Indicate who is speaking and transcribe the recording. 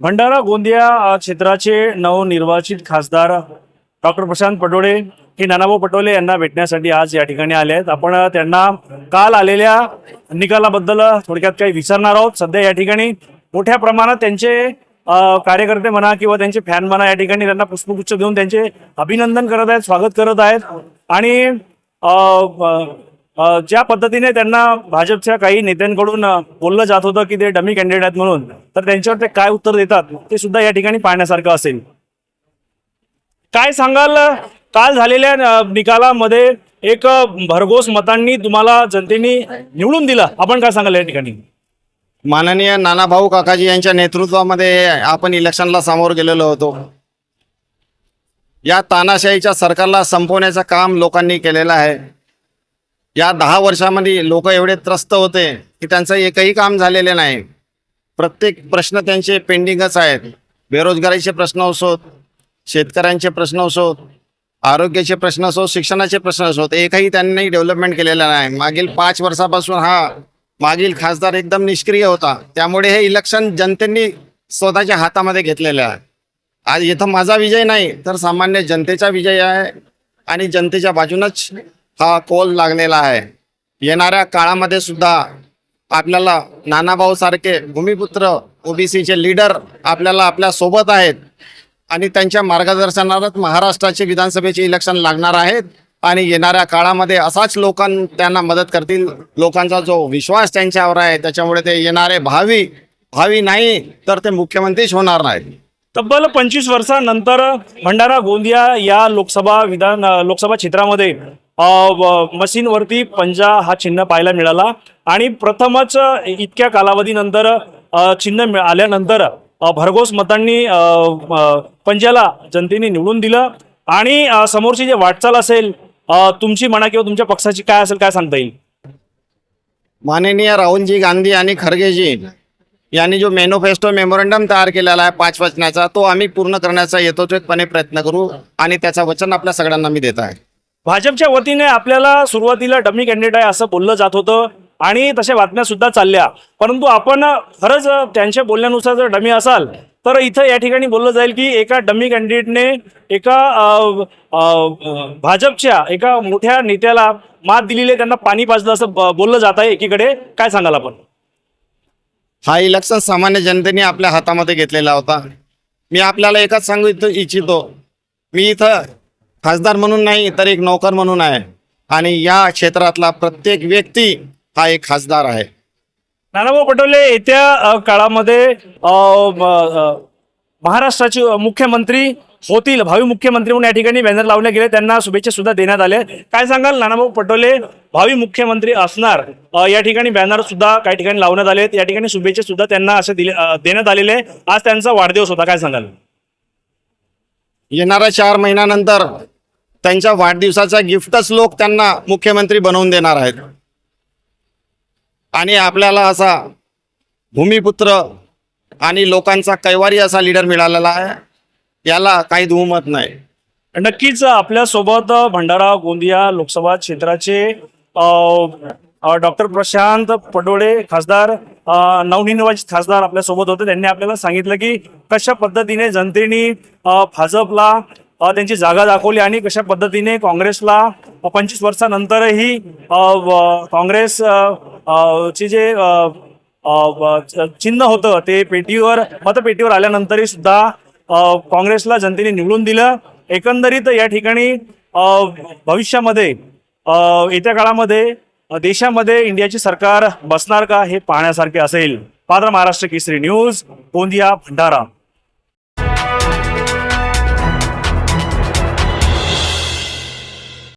Speaker 1: भंडारा गोंदिया क्षेत्राचे नवनिर्वाचित खासदार डॉक्टर प्रशांत पटोळे हे नानाभाऊ पटोले यांना भेटण्यासाठी आज या ठिकाणी आले आहेत. आपण त्यांना काल आलेल्या निकालाबद्दल थोडक्यात काही विचारणार आहोत. सध्या या ठिकाणी मोठ्या प्रमाणात त्यांचे कार्यकर्ते म्हणा किंवा त्यांचे फॅन म्हणा या ठिकाणी त्यांना पुष्पगुच्छ देऊन त्यांचे अभिनंदन करत आहेत स्वागत करत आहेत. आणि ज्या पद्धतीने त्यांना भाजपच्या काही नेत्यांकडून बोललं जात होतं की ते डमी कॅन्डिडेट आहेत म्हणून तर त्यांच्यावर ते काय उत्तर देतात ते सुद्धा या ठिकाणी पाहण्यासारखं असेल. काय सांगाल? काल झालेल्या निकालामध्ये एक भरघोस मतांनी तुम्हाला जनतेने निवडून दिलं. आपण काय सांगाल या ठिकाणी?
Speaker 2: माननीय नानाभाऊ काकाजी यांच्या नेतृत्वामध्ये आपण इलेक्शनला सामोर गेलेलो होतो. या तानाशाहीच्या सरकारला संपवण्याचं काम लोकांनी केलेलं आहे. या दहा वर्षामध्ये लोक एवढे त्रस्त होते की त्यांचं एकही काम झालेले नाही. प्रत्येक प्रश्न त्यांचे पेंडिंगच आहेत. बेरोजगारीचे प्रश्न असोत शेतकऱ्यांचे प्रश्न असोत आरोग्याचे प्रश्न असोत शिक्षणाचे प्रश्न असोत. एकही त्यांनी डेव्हलपमेंट केलेला नाही. मागील पाच वर्षापासून हा मागील खासदार एकदम निष्क्रिय होता. त्यामुळे हे इलेक्शन जनतेने स्वतःच्या हातामध्ये घेतलेलं आहे. आज इथं माझा विजय नाही तर सामान्य जनतेचा विजय आहे आणि जनतेच्या बाजूनच हा कोल लागलेला आहे. येणाऱ्या काळामध्ये सुद्धा आपल्याला नानाभाऊ सारखे भूमिपुत्र ओबीसीचे लीडर आपल्याला आपल्यासोबत आहेत आणि त्यांच्या मार्गदर्शनातच महाराष्ट्राचे विधानसभेचे इलेक्शन लागणार आहेत आणि येणाऱ्या काळामध्ये असाच लोकां त्यांना मदत करतील. लोकांचा जो विश्वास त्यांच्यावर आहे त्याच्यामुळे ते येणारे भावी भावी नाही तर ते मुख्यमंत्रीच होणार नाहीत.
Speaker 1: तब्बल पंचवीस वर्षानंतर भंडारा गोंदिया या लोकसभा विधान लोकसभा क्षेत्रामध्ये मशीनवरती पंजा हा चिन्ह पाहायला मिळाला. आणि प्रथमच इतक्या कालावधीनंतर चिन्ह आल्यानंतर भरघोस मतांनी पंजाला जनतेने निवडून दिलं. आणि समोरची जे वाटचाल असेल तुमची म्हणा किंवा तुमच्या पक्षाची काय असेल काय सांगता येईल?
Speaker 2: माननीय राहुलजी गांधी आणि खरगेजी यांनी जो मॅनिफेस्टो मेमोरंडम तयार केलेला आहे पाच वचनाचा तो आम्ही पूर्ण करण्याचा यथोचितपणे प्रयत्न करू आणि त्याचा वचन आपल्या सगळ्यांना मी देत आहे.
Speaker 1: भाजपच्या वतीने आपल्याला सुरुवातीला डमी कॅन्डिडेट आहे असं बोललं जात होतं आणि तशा बातम्या सुद्धा चालल्या. परंतु आपण खरंच त्यांच्या बोलण्यानुसार जर डमी असाल तर इथं या ठिकाणी बोललं जाईल की एका डमी कॅन्डिडेटने एका भाजपच्या एका मोठ्या नेत्याला मात दिलेली त्यांना पाणी पाजलं असं बोललं जात आहे एकीकडे. काय सांगाल आपण?
Speaker 2: हा इलेक्शन सामान्य जनतेने आपल्या हातामध्ये घेतलेला होता. मी आपल्याला एकच सांगू इथं इच्छितो. मी इथं खासदार म्हणून नाही तर एक नोकर म्हणून आहे. आणि या क्षेत्रातला प्रत्येक व्यक्ती हा एक खासदार आहे.
Speaker 1: नानाभाऊ पटोले येत्या काळामध्ये महाराष्ट्राचे मुख्यमंत्री होतील भावी मुख्यमंत्री म्हणून या ठिकाणी बॅनर लावले गेले. त्यांना शुभेच्छा सुद्धा देण्यात आल्या. काय सांगाल नानाभाऊ पटोले? भावी मुख्यमंत्री असणार या ठिकाणी बॅनर सुद्धा काही ठिकाणी लावण्यात आले या ठिकाणी शुभेच्छा सुद्धा त्यांना असे दिले देण्यात आलेले. आज त्यांचा वाढदिवस होता. काय सांगाल?
Speaker 2: येणाऱ्या चार महिन्यानंतर त्यांच्या वाढदिवसाचा गिफ्टच लोक त्यांना मुख्यमंत्री बनवून देणार आहेत. आणि आपल्याला असा भूमिपुत्र आणि लोकांचा कैवारी असा लीडर मिळालेला आहे. याला काही दुमत नाही.
Speaker 1: नक्कीच आपल्यासोबत भंडारा गोंदिया लोकसभा क्षेत्राचे डॉक्टर प्रशांत पडोळे खासदार नवनिर्वाचित खासदार आपल्यासोबत होते. त्यांनी आपल्याला सांगितलं की कशा पद्धतीने जनतेने भाजपला त्यांची जागा दाखवली आणि कशा पद्धतीने काँग्रेसला पंचवीस वर्षानंतरही काँग्रेस चे जे चिन्ह होतं ते पेटीवर मतपेटीवर आल्यानंतरही सुद्धा काँग्रेसला जनतेने निवडून दिलं. एकंदरीत या ठिकाणी भविष्यामध्ये येत्या काळामध्ये देशामध्ये इंडियाची सरकार बसणार का हे पाहण्यासारखे असेल. पात्र महाराष्ट्र केसरी न्यूज गोंदिया भंडारा.